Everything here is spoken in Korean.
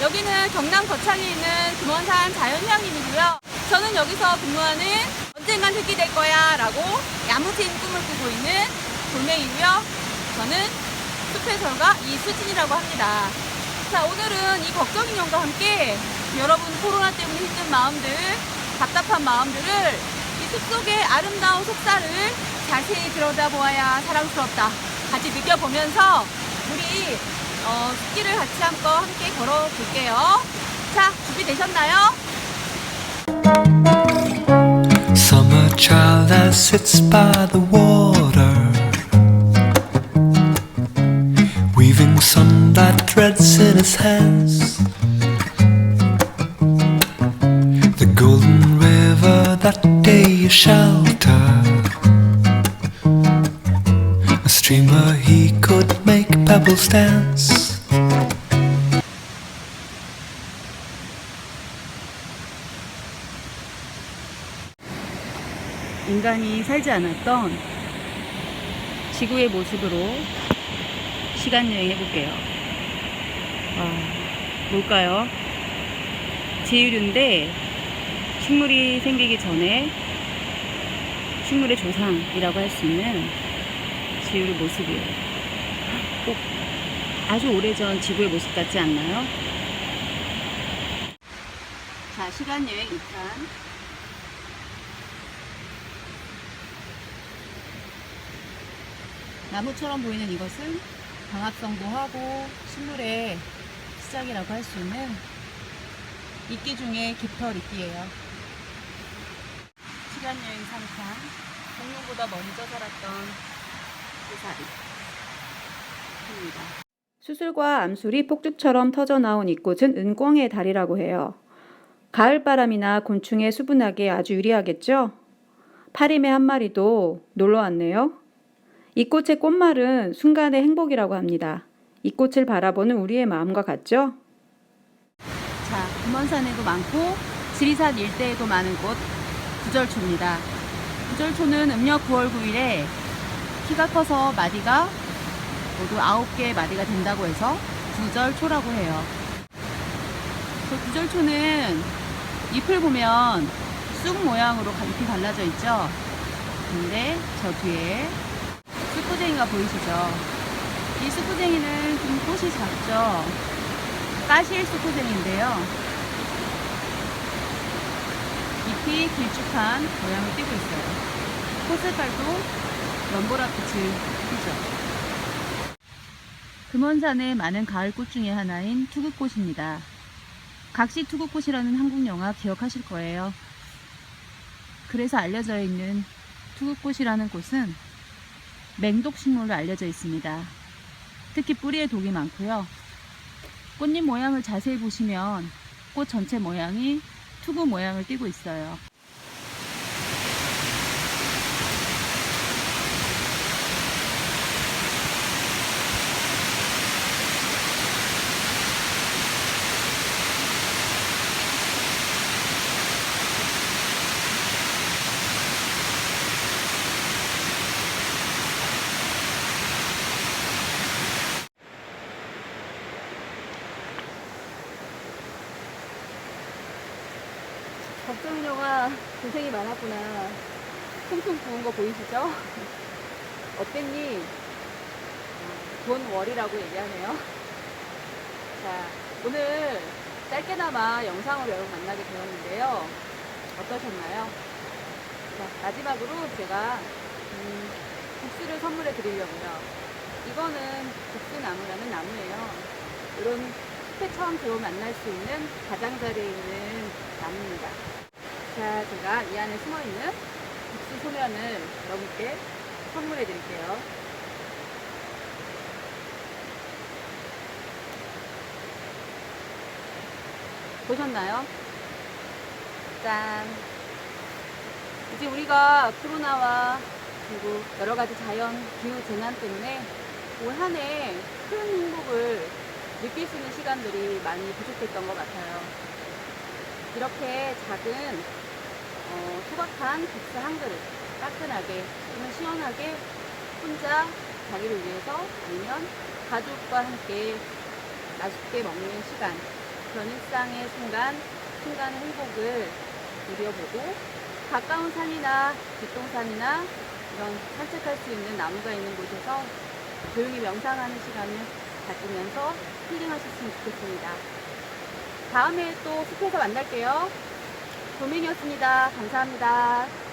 여기는 경남 거창에 있는 금원산 자연휴양림이고요. 저는 여기서 근무하는 언젠간 흑이 될 거야 라고 야무진 꿈을 꾸고 있는 돌멩이고요. 저는 숲해설가 이수진이라고 합니다. 자, 오늘은 이 걱정인 영과 함께 여러분 코로나 때문에 힘든 마음들, 답답한 마음들을 이 숲속의 아름다운 속살을 자세히 들여다보아야 사랑스럽다. 같이 느껴보면서 우리 어, 숲길을 같이 한번 함께 걸어볼게요. 자, 준비되셨나요? Summer child that sits by the water, weaving sunlight threads in his hands. The golden river that day is shelter, a streamer he could make pebbles dance. 인간이 살지 않았던 지구의 모습으로 시간 여행 해볼게요. 아, 뭘까요? 지유류인데 식물이 생기기 전에 식물의 조상이라고 할 수 있는 지유류 모습이에요. 꼭 아주 오래전 지구의 모습 같지 않나요? 자, 시간 여행 2탄. 나무처럼 보이는 이것은 광합성도 하고 식물의 시작이라고 할 수 있는 이끼 중에 깃털 이끼예요. 시간여행 3탄 공룡보다 먼저 살았던 고사리 입니다. 수술과 암술이 폭죽처럼 터져 나온 이 꽃은 은광의 달이라고 해요. 가을바람이나 곤충의 수분하기에 아주 유리하겠죠? 파리매 한 마리도 놀러 왔네요. 이 꽃의 꽃말은 순간의 행복이라고 합니다. 이 꽃을 바라보는 우리의 마음과 같죠? 자, 금원산에도 많고 지리산 일대에도 많은 꽃 구절초입니다. 구절초는 음력 9월 9일에 키가 커서 마디가 모두 9개의 마디가 된다고 해서 구절초라고 해요. 그 구절초는 잎을 보면 쑥 모양으로 잎이 갈라져 있죠? 근데 저 뒤에 수프쟁이가 보이시죠? 이 수프쟁이는 좀 꽃이 작죠? 까실 수프쟁인데요. 잎이 길쭉한 모양을 띠고 있어요. 꽃색깔도 연보라 빛을 띠죠. 금원산의 많은 가을꽃 중에 하나인 투구꽃입니다. 각시 투구꽃이라는 한국 영화 기억하실 거예요. 그래서 알려져 있는 투구꽃이라는 꽃은 맹독식물로 알려져 있습니다. 특히 뿌리에 독이 많고요. 꽃잎 모양을 자세히 보시면 꽃 전체 모양이 투구 모양을 띠고 있어요. 걱정녀가 고생이 많았구나. 퉁퉁 부은 거 보이시죠? 어땠니? 돈 월이라고 얘기하네요. 자, 오늘 짧게나마 영상으로 여러분 만나게 되었는데요. 어떠셨나요? 자, 마지막으로 제가 음, 국수를 선물해 드리려고요. 이거는 국수나무라는 나무예요. 이런 숲에 처음 들어 만날 수 있는 가장자리에 있는 나무입니다. 자, 제가 이 안에 숨어 있는 국수 소면을 여러분께 선물해 드릴게요. 보셨나요? 짠. 이제 우리가 코로나와 그리고 여러 가지 자연 기후 재난 때문에 올 한 해 큰 행복을 느낄 수 있는 시간들이 많이 부족했던 것 같아요. 이렇게 작은 어, 소박한 국수 한 그릇 따끈하게 또는 시원하게 혼자 자기를 위해서 아니면 가족과 함께 맛있게 먹는 시간 변일상의 순간, 순간 행복을 누려보고 가까운 산이나 뒷동산이나 이런 산책할 수 있는 나무가 있는 곳에서 조용히 명상하는 시간을 가지면서 힐링하셨으면 좋겠습니다. 다음에 또 숲에서 만날게요. 도민이었습니다. 감사합니다.